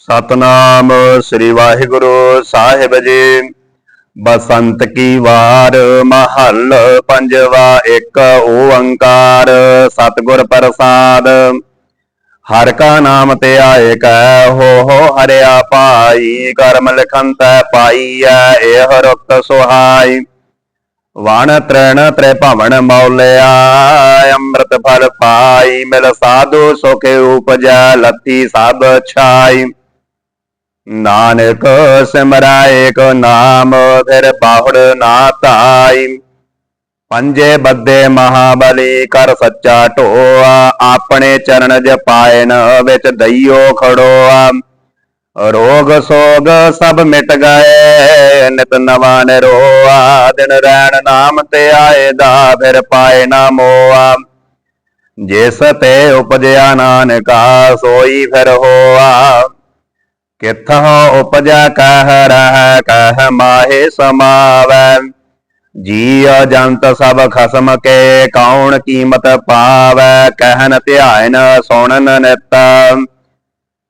ਸਤਨਾਮ ਸ੍ਰੀ ਵਾਹਿਗੁਰੂ ਸਾਹਿਬ ਜੀ। ਬਸੰਤ ਕੀ ਵਾਰ, ਮਹੱਲ ਪੰਜਵਾ ਇੱਕ, ਓੰਕਾਰ ਸਤਿਗੁਰ ਪ੍ਰਸਾਦ। ਹਰ ਕਾ ਨਾਮ ਤੇ ਆਏ ਕੈ, ਹੋ ਹੋ ਹਰਿਆ ਪਾਈ ਕਰਮ ਲਿਖਨ ਤੈ ਪਾਈਐ ਇਹ ਰੁਕਤ ਸੁਹਾਈ। ਵਣ ਤ੍ਰਣ ਤ੍ਰੇ ਭਵਨ ਮੌਲਿਆ, ਅੰਮ੍ਰਿਤ ਫਲ ਪਾਈ, ਮਿਲ ਸਾਧੂ ਸੁਖੇ ਉਪਜੈ ਲਤੀ ਸਭ ਛਾਈ। ਨਾਨਕ ਸਿਮਰੈ ਏਕ ਨਾਮ, ਫਿਰ ਬਾਹੁੜ ਨਾ ਧਾਈ। ਪੰਜੇ ਬੱਦੇ ਮਹਾਬਲੀ ਕਰ ਸੱਚਾ ਢੋਆ, ਆਪਣੇ ਚਰਨ ਜਪਾਇਨ ਵਿੱਚ ਦਈਓ ਖੜੋਆ। ਰੋਗ ਸੋਗ ਸਭ ਮਿਟ ਗਏ, ਨਿਤ ਨਵਾਂ ਨਿਰੋਆ। ਦਿਨ ਰੈਣ ਨਾਮ ਤੇ ਆਏ ਦਾ, ਫਿਰ ਪਾਏ ਨਾ ਮੋਆ। ਜਿਸ ਤੇ ਉਪਜਿਆ ਨਾਨਕਾ, ਸੋਈ ਫਿਰ ਹੋਆ। ਕਿਥੋਂ ਉਪਜਾ ਕਹਿ ਰਹ, ਕਹ ਮਾਹੇ ਸਮਾਵੈ। ਜੀ ਜੰਤ ਸਭ ਖਸਮ ਕੇ, ਕੌਣ ਕੀਮਤ ਪਾਵੈ? ਕਹਿਨ ਧਿਆਇਨ ਸੁਣਨ ਨਿਤ।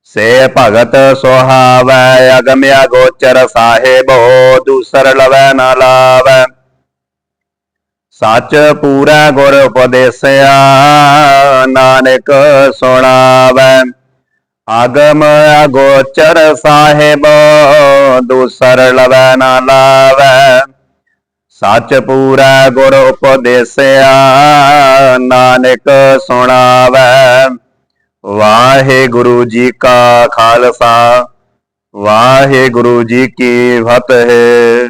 ਸੇ ਭਗਤ ਸੁਹਾਵੈ, ਅਗਮਿਆ ਗੋਚਰ ਸਾਹਿਬੋ, ਦੂਸਰ ਲਵੈ ਨਾ ਲਾਵੈ। ਸੱਚ ਪੂਰਾ ਗੁਰ ਉਪਦੇਸਿਆ, ਨਾਨਕ ਸੁਣਾਵੈ। ਆਗਮ ਅਗੋਚਰ ਸਾਹਿਬ ਦੂਸਰ ਲਵੈ ਨਾ ਲਾਵੈ ਸੱਚ ਪੂਰਾ ਗੁਰ ਉਪਦੇਸਿਆ ਨਾਨਕ ਸੁਣਾਵੈ ਵਾਹਿਗੁਰੂ ਜੀ ਕਾ ਖਾਲਸਾ ਵਾਹਿਗੁਰੂ ਜੀ ਕੀ ਫਤਿਹ